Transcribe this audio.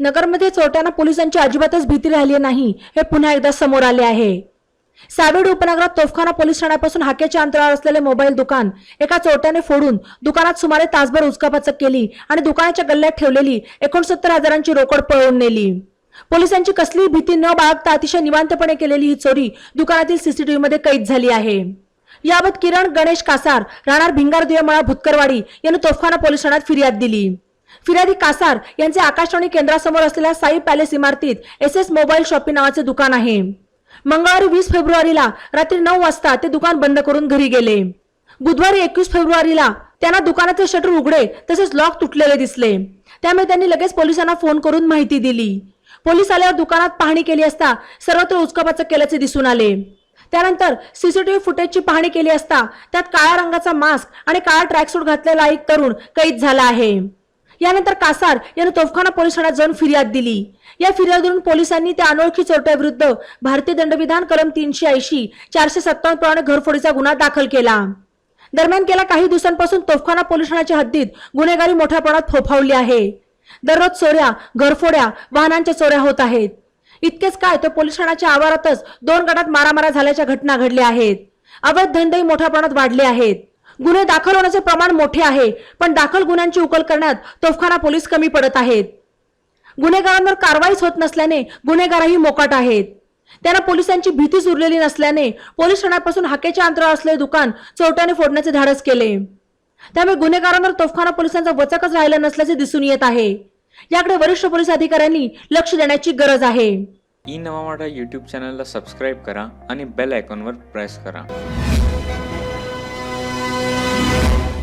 नगरमध्ये चोरट्यांना पोलिसांची अजिबातच भीती राहिली नाही. हे पुन्हा एकदा समोर आले आहे. सावेड उपनगरात तोफखाना पोलीस ठाण्यापासून हाकेच्या अंतरावर असलेले मोबाईल दुकान एका चोरट्याने फोडून दुकानात सुमारे तासभर उचकापाचक केली आणि दुकानाच्या गल्ल्यात ठेवलेली एकोणसत्तर हजारांची रोकड पळवून नेली. पोलिसांची कसलीही भीती न बाळगता अतिशय निवांतपणे केलेली ही चोरी दुकानातील सीसीटीव्ही मध्ये कैद झाली आहे. याबाबत किरण गणेश कासार राहणार भिंगार देवमळा भुतकरवाडी यांनी तोफखाना पोलीस ठाण्यात फिर्याद दिली. फिर्यादी कासार यांचे आकाशवाणी केंद्रासमोर असलेल्या साई पॅलेस इमारतीत एस एस मोबाईल शॉपिंग नावाचे दुकान आहे. मंगळवारी वीस फेब्रुवारीला रात्री नऊ वाजता ते दुकान बंद करून घरी गेले. बुधवारी एकवीस फेब्रुवारीला त्यांना दुकानाचे शटर उघडे तसेच लॉक तुटलेले दिसले. त्यामुळे त्यांनी लगेच पोलिसांना फोन करून माहिती दिली. पोलीस आल्यावर दुकानात पाहणी केली असता सर्वत्र उचकापाचक केल्याचे दिसून आले. त्यानंतर सीसीटीव्ही फुटेजची पाहणी केली असता त्यात काळ्या रंगाचा मास्क आणि काळा ट्रॅकसूट घातलेला एक तरुण कैद झाला आहे. यानंतर कासार यांनी तोफखाना पोलीस ठाण्यात जाऊन फिर्याद दिली. या फिर्यादवरून पोलिसांनी त्या अनोळखी चोरट्याविरुद्ध भारतीय दंडविधान कलम तीनशे ऐंशी चारशे सत्तावन्न प्रमाणे घरफोडीचा गुन्हा दाखल केला. दरम्यान गेल्या काही दिवसांपासून तोफखाना पोलीस ठाण्याच्या हद्दीत गुन्हेगारी मोठ्या प्रमाणात फोफावली आहे. दररोज चोऱ्या घरफोड्या वाहनांच्या चोऱ्या होत आहेत. इतकेच काय तर पोलीस ठाण्याच्या आवारातच दोन गटात मारामारा झाल्याच्या घटना घडल्या आहेत. अवैध धंदेही मोठ्या प्रमाणात वाढले आहेत. गुन्हे दाखल होण्याचे प्रमाण मोठे आहे पण दाखल गुन्ह्यांची उकल करण्यात तोफखाना पोलीस कमी पडत आहेत. गुन्हेगारांवर कारवाईच होत नसल्याने गुन्हेगारही मोकाट आहेत. त्यांना पोलिसांची भीतीच उरलेली नसल्याने पोलीस ठाण्यापासून हाकेच्या अंतरावर असलेले दुकान चोरट्याने फोडण्याचे धाडस केले. त्यामुळे गुन्हेगारांवर तोफखाना पोलिसांचा वचकच राहिला नसल्याचे दिसून येत आहे. याकडे वरिष्ठ पोलीस अधिकाऱ्यांनी लक्ष देण्याची गरज आहे. ई नवा मराठा यूट्यूब चॅनलला सबस्क्राईब करा आणि बेल आयकॉनवर प्रेस करा. Bye.